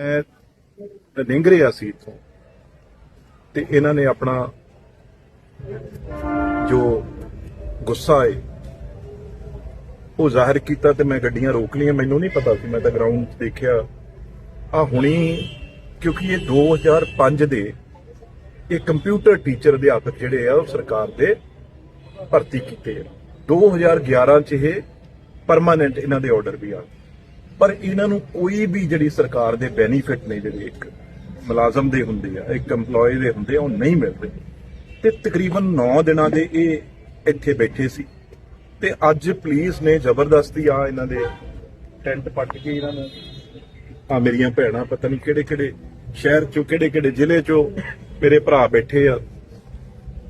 ਮੈਂ ਨਿੰਗ ਰਿਹਾ ਸੀ ਇੱਥੋਂ। ਤੇ ਇਹਨਾਂ ਨੇ ਆਪਣਾ ਜੋ ਗੁੱਸਾ ਹੈ ਉਹ ਜ਼ਾਹਿਰ ਕੀਤਾ ਤੇ ਮੈਂ ਗੱਡੀਆਂ ਰੋਕ ਲਈਆਂ। ਮੈਨੂੰ ਨਹੀਂ ਪਤਾ ਸੀ, ਮੈਂ ਤਾਂ ਗਰਾਊਂਡ 'ਚ ਦੇਖਿਆ। ਆ ਹੁਣੀ, ਕਿਉਂਕਿ ਇਹ 2005 ਦੇ ਇਹ ਕੰਪਿਊਟਰ ਟੀਚਰ ਅਧਿਆਪਕ ਜਿਹੜੇ ਆ, ਉਹ ਸਰਕਾਰ ਦੇ ਭਰਤੀ ਕੀਤੇ ਆ। 2011 ਚ ਇਹ ਪਰਮਾਨੈਂਟ ਇਹਨਾਂ ਦੇ ਆਰਡਰ ਵੀ ਆ ਪਰ ਇਹਨਾਂ ਨੂੰ ਕੋਈ ਵੀ ਜਿਹੜੀ ਸਰਕਾਰ ਦੇ ਬੈਨੀਫਿਟ ਨੇ ਜਿਹੜੇ ਇੱਕ ਮੁਲਾਜ਼ਮ ਦੇ ਹੁੰਦੇ ਆ, ਇੱਕ EMPLOYE ਦੇ ਹੁੰਦੇ ਆ, ਉਹ ਨਹੀਂ ਮਿਲਦੇ ਤੇ ਤਕਰੀਬਨ 9 ਦਿਨਾਂ ਦੇ ਇਹ ਇੱਥੇ ਬੈਠੇ ਸੀ। ਤੇ ਅੱਜ ਪੁਲਿਸ ਨੇ ਜ਼ਬਰਦਸਤੀ ਆ ਇਹਨਾਂ ਦੇ ਟੈਂਟ ਪੱਟ ਕੇ ਇਹਨਾਂ ਨੂੰ, ਆ ਮੇਰੀਆਂ ਭੈਣਾਂ ਪਤਾ ਨਹੀਂ ਕਿਹੜੇ ਕਿਹੜੇ ਸ਼ਹਿਰ ਚੋਂ, ਕਿਹੜੇ ਕਿਹੜੇ ਜ਼ਿਲ੍ਹੇ ਚੋਂ ਮੇਰੇ ਭਰਾ ਬੈਠੇ ਆ।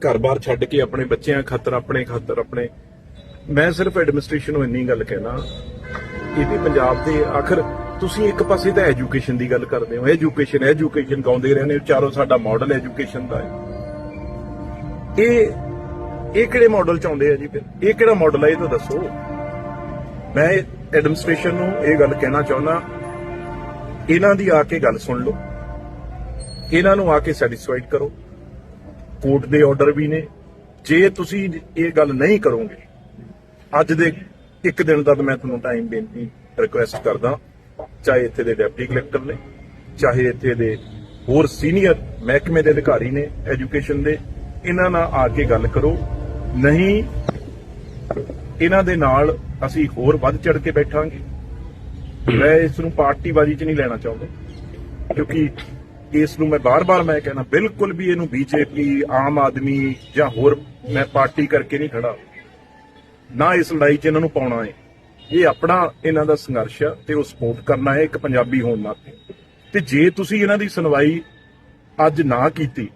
ਘਰ-ਬਾਰ ਛੱਡ ਕੇ ਆਪਣੇ ਬੱਚਿਆਂ ਖਾਤਰ, ਆਪਣੇ ਖਾਤਰ, ਆਪਣੇ। ਮੈਂ ਸਿਰਫ ਐਡਮਿਨਿਸਟ੍ਰੇਸ਼ਨ ਨੂੰ ਇੰਨੀ ਗੱਲ ਕਹਿਣਾ ਇਹ ਵੀ ਪੰਜਾਬ ਦੇ ਆਖਰ ਤੁਸੀਂ ਇੱਕ ਪਾਸੇ ਤਾਂ ਐਜੂਕੇਸ਼ਨ ਦੀ ਗੱਲ ਕਰਦੇ ਹੋ। ਐਜੂਕੇਸ਼ਨ ਐਜੂਕੇਸ਼ਨ ਗਾਉਂਦੇ ਰਹਿੰਦੇ ਹੋ। ਚਾਰੋਂ ਸਾਡਾ ਮਾਡਲ ਐਜੂਕੇਸ਼ਨ ਦਾ ਹੈ। ਇਹ ਇਹ ਕਿਹੜੇ ਮਾਡਲ ਚ ਆਉਂਦੇ ਆ ਜੀ ਫਿਰ? ਇਹ ਕਿਹੜਾ ਮਾਡਲ ਹੈ ਇਹ ਤਾਂ ਦੱਸੋ। ਮੈਂ ਐਡਮਿਨਿਸਟ੍ਰੇਸ਼ਨ ਨੂੰ ਇਹ ਗੱਲ ਕਹਿਣਾ ਚਾਹੁੰਦਾ। ਇਹਨਾਂ ਦੀ ਆ ਕੇ ਗੱਲ ਸੁਣ ਲਓ। ਇਹਨਾਂ ਨੂੰ ਆ ਕੇ ਸੈਟੀਸਫਾਈਡ ਕਰੋ। ਕੋਰਟ ਦੇ ਆਰਡਰ ਵੀ ਨੇ। ਜੇ ਤੁਸੀਂ ਇਹ ਗੱਲ ਨਹੀਂ ਕਰੋਗੇ, ਅੱਜ ਦੇ ਇੱਕ ਦਿਨ ਦਾ ਮੈਂ ਤੁਹਾਨੂੰ ਟਾਈਮ ਬੇਨਤੀ ਰਿਕੁਐਸਟ ਕਰਦਾ, ਚਾਹੇ ਇੱਥੇ ਦੇ ਡਿਪਟੀ ਕਲੈਕਟਰ ਨੇ, ਚਾਹੇ ਇੱਥੇ ਦੇ ਹੋਰ ਸੀਨੀਅਰ ਮਹਿਕਮੇ ਦੇ ਅਧਿਕਾਰੀ ਨੇ ਐਜੂਕੇਸ਼ਨ ਦੇ, ਇਹਨਾਂ ਨਾਲ ਆ ਕੇ ਗੱਲ ਕਰੋ। ਨਹੀਂ, ਇਹਨਾਂ ਦੇ ਨਾਲ ਅਸੀਂ ਹੋਰ ਵੱਧ ਚੜ ਕੇ ਬੈਠਾਂਗੇ। ਮੈਂ ਇਸ ਨੂੰ ਪਾਰਟੀਬਾਜ਼ੀ 'ਚ ਨਹੀਂ ਲੈਣਾ ਚਾਹੁੰਦਾ, ਕਿਉਂਕਿ ਇਸ ਨੂੰ ਮੈਂ ਬਾਰ-ਬਾਰ ਮੈਂ ਕਹਿਣਾ ਬਿਲਕੁਲ ਵੀ ਇਹਨੂੰ ਬੀਜੇਪੀ, ਆਮ ਆਦਮੀ ਜਾਂ ਹੋਰ ਮੈਂ ਪਾਰਟੀ ਕਰਕੇ ਨਹੀਂ ਖੜਾ। ਨਾ ਇਸ ਲੜਾਈ 'ਚ ਇਹਨਾਂ ਨੂੰ ਪਾਉਣਾ ਹੈ। ਇਹ ਆਪਣਾ ਇਹਨਾਂ ਦਾ ਸੰਘਰਸ਼ ਆ ਤੇ ਉਹ ਸਪੋਰਟ ਕਰਨਾ ਹੈ ਇੱਕ ਪੰਜਾਬੀ ਹੋਣ ਨਾਤੇ ਤੇ ਜੇ ਤੁਸੀਂ ਇਹਨਾਂ ਦੀ ਸੁਣਵਾਈ ਅੱਜ ਨਾ ਕੀਤੀ,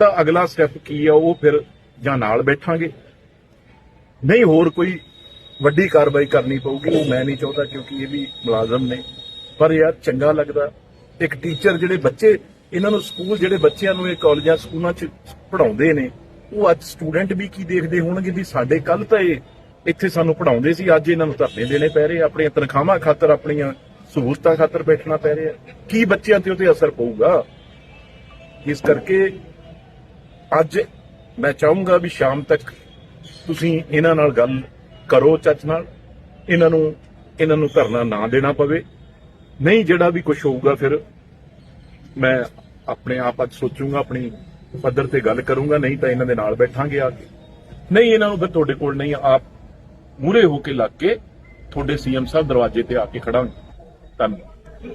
ਤਾਂ ਅਗਲਾ ਸਟੈਪ ਕੀ ਆ ਉਹ ਫਿਰ ਜਾਂ ਨਾਲ ਬੈਠਾਂਗੇ? ਨਹੀਂ, ਹੋਰ ਕੋਈ ਵੱਡੀ ਕਾਰਵਾਈ ਕਰਨੀ ਪਊਗੀ, ਉਹ ਮੈਂ ਨਹੀਂ ਚਾਹੁੰਦਾ ਕਿਉਂਕਿ ਇਹ ਵੀ ਮੁਲਾਜ਼ਮ ਨੇ। ਪਰ ਯਾਰ ਚੰਗਾ ਲੱਗਦਾ, ਇੱਕ ਟੀਚਰ ਜਿਹੜੇ ਬੱਚੇ, ਇਹਨਾਂ ਨੂੰ ਸਕੂਲ ਜਿਹੜੇ ਬੱਚਿਆਂ ਨੂੰ ਇਹ ਕਾਲਜਾਂ, ਸਕੂਲਾਂ 'ਚ ਪੜਾਉਂਦੇ ਨੇ, ਉਹ ਅੱਜ ਸਟੂਡੈਂਟ ਵੀ ਕੀ ਦੇਖਦੇ ਹੋਣਗੇ ਵੀ ਸਾਡੇ ਕੱਲ ਤਾਂ ਇਹ ਇੱਥੇ ਸਾਨੂੰ ਪੜਾਉਂਦੇ ਸੀ, ਅੱਜ ਇਹਨਾਂ ਨੂੰ ਧਰਨੇ ਦੇਣੇ ਪੈ ਰਹੇ ਆਪਣੀਆਂ ਤਨਖਾਹਾਂ ਖਾਤਰ, ਆਪਣੀਆਂ ਸਹੂਲਤਾਂ ਖਾਤਰ ਬੈਠਣਾ ਪੈ ਰਿਹਾ। ਕੀ ਬੱਚਿਆਂ ਤੇ ਉਹਤੇ ਅਸਰ ਪਊਗਾ? ਇਸ ਕਰਕੇ ਅੱਜ ਮੈਂ ਚਾਹੂੰਗਾ ਵੀ ਸ਼ਾਮ ਤੱਕ ਤੁਸੀਂ ਇਹਨਾਂ ਨਾਲ ਗੱਲ ਕਰੋ ਚੱਜ ਨਾਲ। ਇਹਨਾਂ ਨੂੰ ਇਹਨਾਂ ਨੂੰ ਧਰਨਾ ਨਾ ਦੇਣਾ ਪਵੇ। ਨਹੀਂ ਜਿਹੜਾ ਵੀ ਕੁਝ ਹੋਊਗਾ ਫਿਰ ਮੈਂ ਆਪਣੇ ਆਪ ਅੱਜ ਸੋਚੂੰਗਾ, ਆਪਣੀ ਪੱਧਰ ਤੇ ਗੱਲ ਕਰੂੰਗਾ, ਨਹੀਂ ਤਾਂ ਇਹਨਾਂ ਦੇ ਨਾਲ ਬੈਠਾਂਗੇ ਆ ਕੇ। ਨਹੀਂ, ਇਹਨਾਂ ਨੂੰ ਫਿਰ ਤੁਹਾਡੇ ਕੋਲ ਨਹੀਂ, ਆਪ ਮੂਰੇ ਹੋ ਕੇ ਲੱਗ ਕੇ ਤੁਹਾਡੇ ਸੀਐਮ ਸਾਹਿਬ ਦਰਵਾਜ਼ੇ ਤੇ ਆ ਕੇ ਖੜਾ ਹੋਣਾ ਧੰਨਵਾਦ।